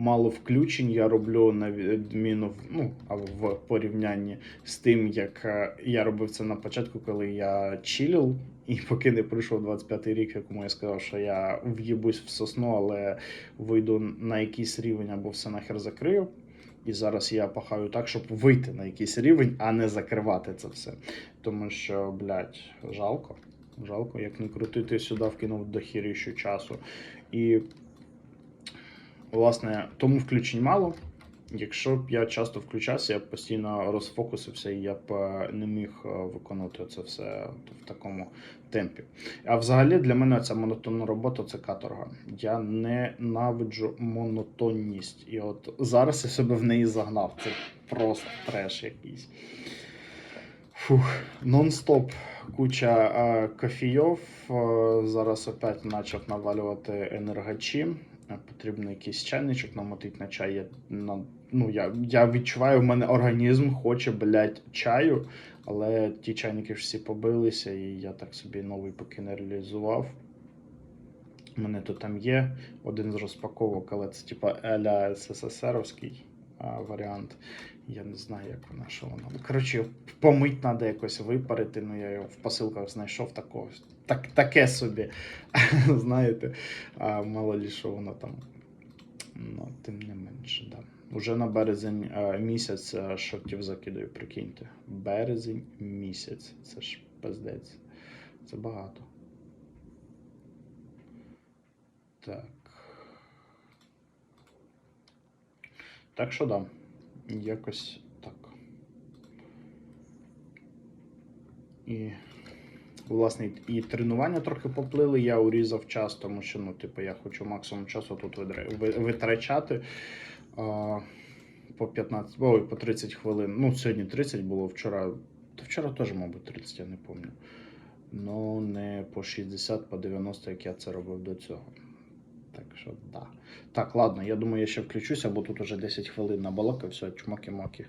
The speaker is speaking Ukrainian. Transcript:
мало включень я роблю на відміну ну, в порівнянні з тим, як е, я робив це на початку, коли я чилив. І поки не прийшов 25-й рік, якому я сказав, що я в'їбусь в сосну, але вийду на якийсь рівень або все нахер закрию. І зараз я пахаю так, щоб вийти на якийсь рівень, а не закривати це все. Тому що, блядь, жалко. Жалко, як не крутити сюди, вкинув до хіріщу часу. І, власне, тому включень мало. Якщо б я часто включався, я б постійно розфокусився, і я б е, не міг е, виконувати це все в такому темпі. А взагалі для мене ця монотонна робота це каторга. Я ненавиджу монотонність. І от зараз я себе в неї загнав. Це просто треш якийсь. Фух, нон-стоп куча е, кофійов. Зараз опять почав навалювати енергачі. Е, Потрібно якийсь чайничок намотити на чай. Я, на, ну, я, я відчуваю, в мене організм хоче, блядь, чаю, але ті чайники ж всі побилися, і я так собі новий поки не реалізував. У мене тут там є один з розпаковок, але це типа Еля СССРовський варіант. Я не знаю, як вона, що вона. Коротше, помить треба якось випарити. Ну, я його в посилках знайшов такого. Так, таке собі. Знаєте, а, мало лі, що воно там. Ну, тим не менше, да. Уже на березень е, місяць е, шортів закидаю, прикиньте. Березень місяць. Це ж пиздець. Це багато. Так. Так що да. Якось так. І, власне, і тренування трохи поплили. Я урізав час, тому що, ну, типу, я хочу максимум часу тут витрачати. А, по 15, ой, по 30 хвилин. Ну, сьогодні 30 було вчора. Та вчора теж, мабуть, 30, я не пам'ятаю. Ну, не по 60, по 90, як я це робив до цього. Так що, да. Так, ладно, я думаю, я ще включуся, бо тут уже 10 хвилин на балака, все, чмоки-моки.